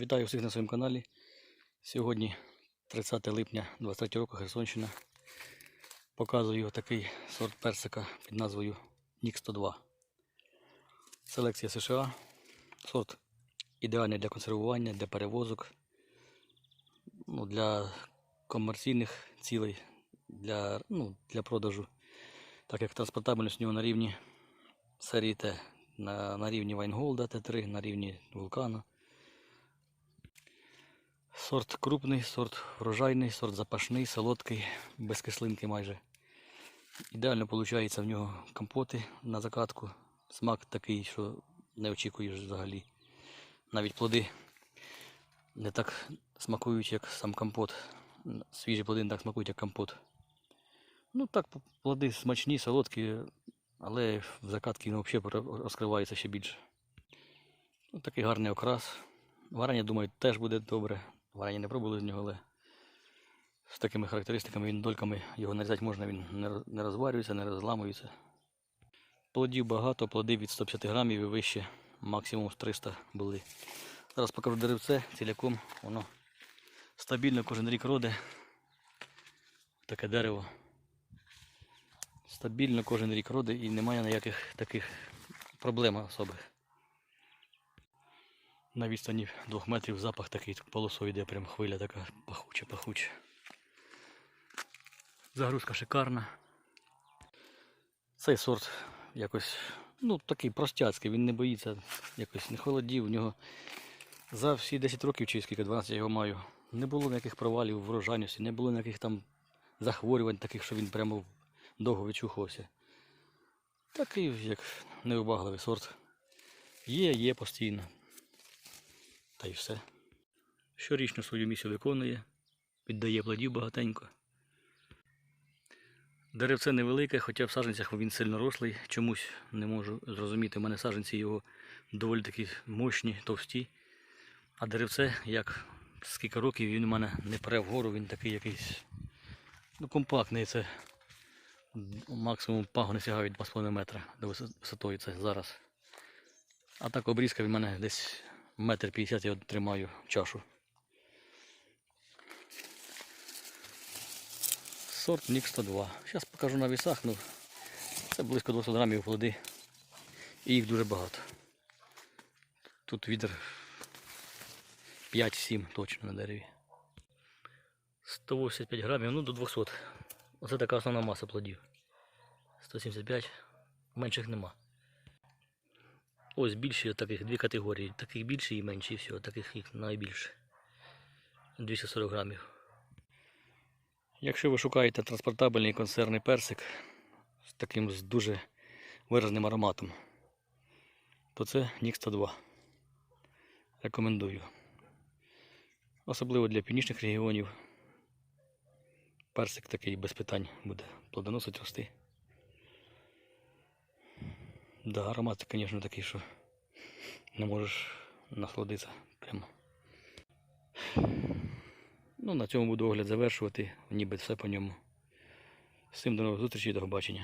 Вітаю всіх на своєму каналі. Сьогодні 30 липня 23 року Херсонщина. Показую такий сорт персика під назвою Нік 102. Селекція США. Сорт ідеальний для консервування, для перевозок, ну, для комерційних цілей, для, ну, для продажу. Так як транспортабельність у нього на рівні серії Т, на, на рівні Вайнголда Т3, на рівні вулкана. Сорт крупний, сорт врожайний, сорт запашний, солодкий, без кислинки майже. Ідеально виходить в нього компоти на закатку. Смак такий, що не очікуєш взагалі. Навіть плоди не так смакують, як сам компот. Свіжі плоди не так смакують, як компот. Ну так, плоди смачні, солодкі, але в закатці він взагалі розкривається ще більше. Ну, такий гарний окрас. Варення, думаю, теж буде добре. Варення не пробували з нього, але з такими характеристиками, він дольками його нарізати можна, він не розварюється, не розламується. Плодів багато, плоди від 150 грамів і вище, максимум 300 були. Зараз покажу деревце ціляком, воно стабільно кожен рік роде. Таке дерево. Стабільно кожен рік роде і немає ніяких таких проблем особих. На відстані двох метрів запах такий полосою йде, прям хвиля така пахуча, пахуча. Загрузка шикарна. Цей сорт якось, ну такий простяцький, він не боїться якось не холодів. У нього за всі 10 років, чи скільки 12 я його маю, не було ніяких провалів в врожайності, не було ніяких там захворювань, таких, що він прямо довго відчухувався. Такий, як невибагливий сорт. Є, є постійно. Та й все. Щорічно свою місію виконує, віддає плодів багатенько. Деревце невелике, хоча в саджанцях він сильно рослий. Чомусь не можу зрозуміти. У мене саджанці його доволі такі мощні, товсті. А деревце, як скільки років він у мене не пере вгору, він такий якийсь ну, компактний. Це максимум пагони сягають 2,5 метра до висо- висотою це зараз. А так обрізка в мене десь метр п'ятдесят я тримаю чашу. Сорт Нік 102. Зараз покажу на вісах, ну це близько 200 грамів плоди. І їх дуже багато. Тут відер 5-7 точно на дереві. 185 грамів, ну до 200. Оце така основна маса плодів. 175, менших нема. Ось більші таких дві категорії. Таких більші і менші, і все, таких їх найбільше. 240 грамів. Якщо ви шукаєте транспортабельний консервний персик з таким з дуже виразним ароматом, то це Нік 102. Рекомендую. Особливо для північних регіонів. Персик такий без питань буде плодоносить рости. Да, аромат, звісно, такий, що не можеш насладитися прямо. Ну, на цьому буду огляд завершувати, ніби все по ньому. Всім до нових зустрічей, до побачення.